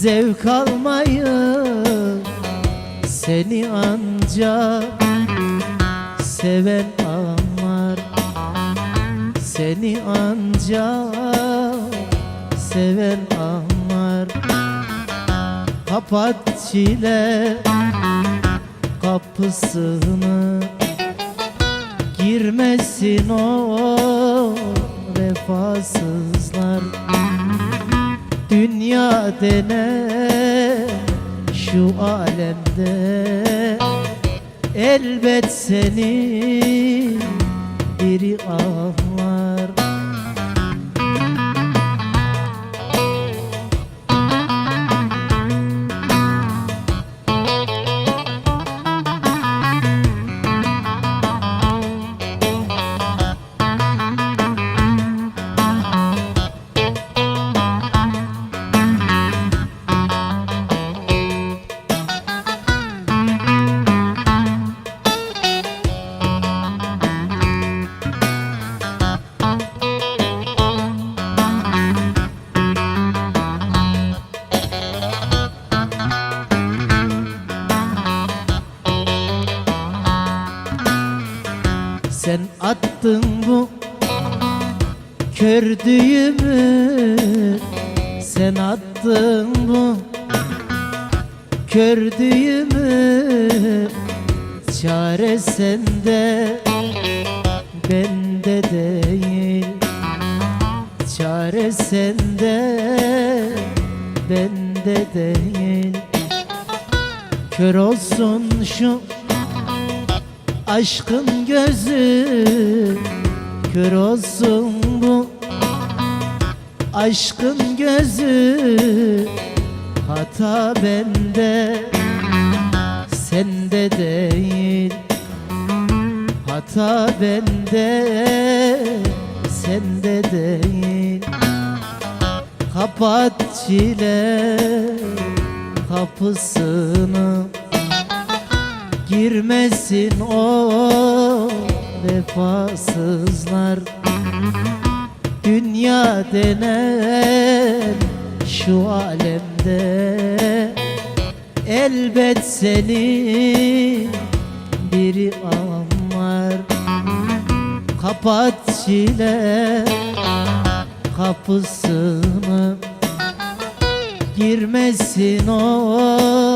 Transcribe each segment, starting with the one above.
zevk almayı Seni ancak seven anlar. Seni ancak seven anlar. Kapat çile kapısını. Girmesin o vefasızlar Dünya denen şu alemde. Elbet seni biri anlar Sen attın bu kördüğümü Sen attın bu kördüğümü Çare sende bende değil. Çare sende bende değil. Kör olsun şu Aşkın gözü kör olsun bu. Aşkın gözü hata bende. Sende değil Hata bende. Sende değil. Kapat çile kapısını Girmesin o vefasızlar. Dünya denen şu alemde Elbet seni biri anlar. Kapat çile kapısını Girmesin o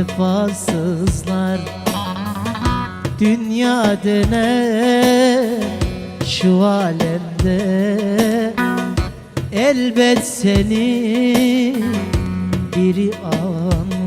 vefasızlar. Dünya denen şu alemde. Elbet seni biri anlar